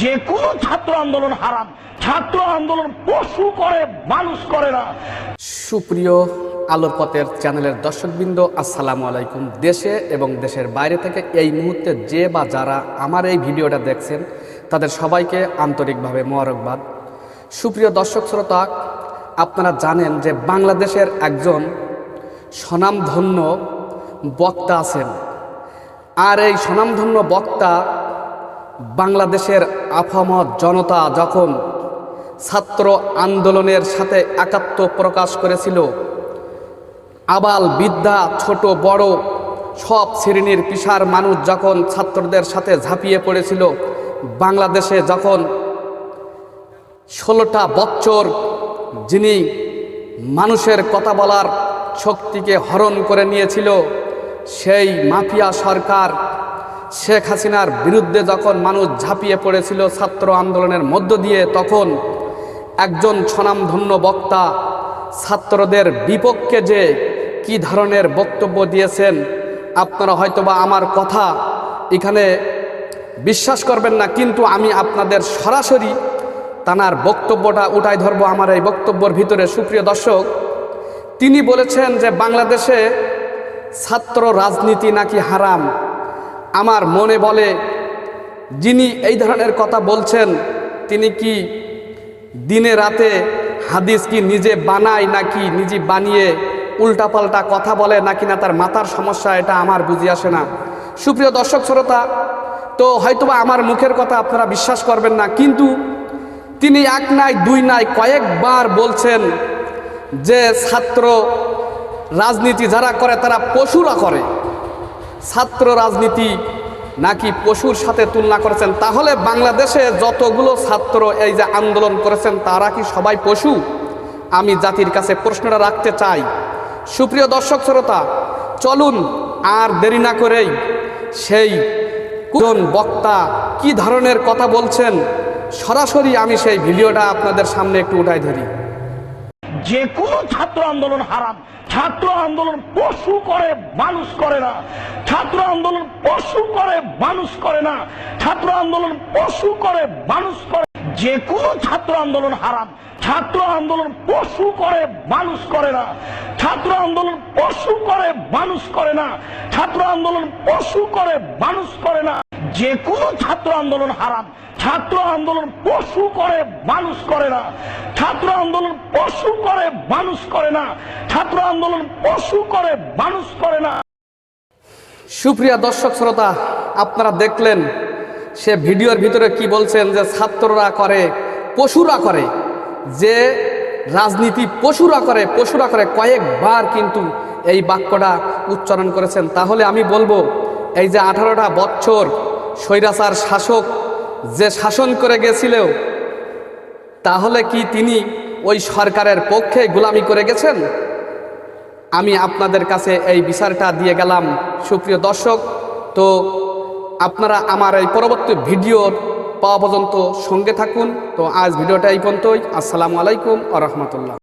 যে কোনো ছাত্র আন্দোলন হারাম। ছাত্র আন্দোলন পশু করে, মানুষ করে না। সুপ্রিয় আলোর পথের চ্যানেলের দর্শকবৃন্দ, আসসালামু আলাইকুম। দেশে এবং দেশের বাইরে থেকে এই মুহূর্তে যে বা যারা আমার এই ভিডিওটা দেখছেন, তাদের সবাইকে আন্তরিকভাবে মোবারকবাদ। সুপ্রিয় দর্শক শ্রোতা, আপনারা জানেন যে বাংলাদেশের একজন স্বনামধন্য বক্তা আছেন। আর এই স্বনামধন্য বক্তা বাংলাদেশের আফামত জনতা যখন ছাত্র আন্দোলনের সাথে একাত্ম প্রকাশ করেছিল, আবাল বিদ্যা, ছোট, বড়, সব শ্রেণির পিসার মানুষ যখন ছাত্রদের সাথে ঝাঁপিয়ে পড়েছিল, বাংলাদেশে যখন ষোলোটা বছর যিনি মানুষের কথা বলার শক্তিকে হরণ করে নিয়েছিল, সেই মাফিয়া সরকার শেখ হাসিনার বিরুদ্ধে যখন মানুষ ঝাঁপিয়ে পড়েছিল ছাত্র আন্দোলনের মধ্য দিয়ে, তখন একজন স্বনামধন্য বক্তা ছাত্রদের বিপক্ষে যে কি ধরনের বক্তব্য দিয়েছেন, আপনারা হয়তোবা আমার কথা এখানে বিশ্বাস করবেন না, কিন্তু আমি আপনাদের সরাসরি তানার বক্তব্যটা উঠাই ধরবো আমার এই বক্তব্যের ভিতরে। সুপ্রিয় দর্শক, তিনি বলেছেন যে বাংলাদেশে ছাত্র রাজনীতি নাকি হারাম। আমার মনে বলে, যিনি এই ধরনের কথা বলছেন, তিনি কি দিনে রাতে হাদিস কি নিজে বানায় নাকি নিজে বানিয়ে উল্টাপাল্টা কথা বলে নাকি না তার মাথার সমস্যা, এটা আমার বুঝে আসে না? সুপ্রিয় দর্শক শ্রোতা, তো হয়তোবা আমার মুখের কথা আপনারা বিশ্বাস করবেন না, কিন্তু তিনি এক নাই, দুই নাই কয়েকবার বলছেন যে ছাত্র রাজনীতি যারা করে, তারা পশুরা করে। ছাত্র রাজনীতি নাকি পশুর সাথে তুলনা করেছেন? তাহলে বাংলাদেশে যতগুলো ছাত্র এই যে আন্দোলন করেছেন, তারা কি সবাই পশু? আমি জাতির কাছে প্রশ্নটা রাখতে চাই। সুপ্রিয় দর্শক শ্রোতা, চলুন আর দেরি না করেই সেই কোন বক্তা কি ধরনের কথা বলছেন সরাসরি আমি সেই ভিডিওটা আপনাদের সামনে একটু উঠাই ধরি। যে কোনো ছাত্র আন্দোলন হারাম। ছাত্র আন্দোলন পশু করে, মানুষ করে না। ছাত্র আন্দোলন পশু করে, মানুষ করে না। ছাত্র আন্দোলন পশু করে, মানুষ করে যে কোনো ছাত্র আন্দোলন হারাম। ছাত্র আন্দোলন পশু করে, মানুষ করে না। ছাত্র আন্দোলন পশু করে, মানুষ করে না। ছাত্র আন্দোলন পশু করে, মানুষ করে না। যে কোনো ছাত্র আন্দোলন হারাম। ছাত্র আন্দোলন পশু করে, মানুষ করে না। ছাত্র আন্দোলন পশু করে, মানুষ করে না। ছাত্র আন্দোলন পশু করে, মানুষ করে না। সুপ্রিয়া দর্শক শ্রোতা, আপনারা দেখলেন সে ভিডিওর ভিতরে কি বলছেন যে ছাত্ররা করে, পশুরা করে। যে রাজনীতি পশুরা করে পশুরা করে কয়েকবার কিন্তু এই বাক্যটা উচ্চারণ করেছেন। তাহলে আমি বলব, এই যে আঠারোটা বছর স্বৈরাচার শাসক যে শাসন করে গেছিল তাহলে কি তিনি ওই সরকারের পক্ষে গোলামি করে গেছেন? আমি আপনাদের কাছে এই বিচারটা দিয়ে গেলাম। সুপ্রিয় দর্শক, তো আপনারা আমার এই পরবর্তী ভিডিও পাওয়া পর্যন্ত সঙ্গে থাকুন। তো আজ ভিডিওটা এই পর্যন্তই। আসসালামু আলাইকুম আ রহমতুল্লাহ।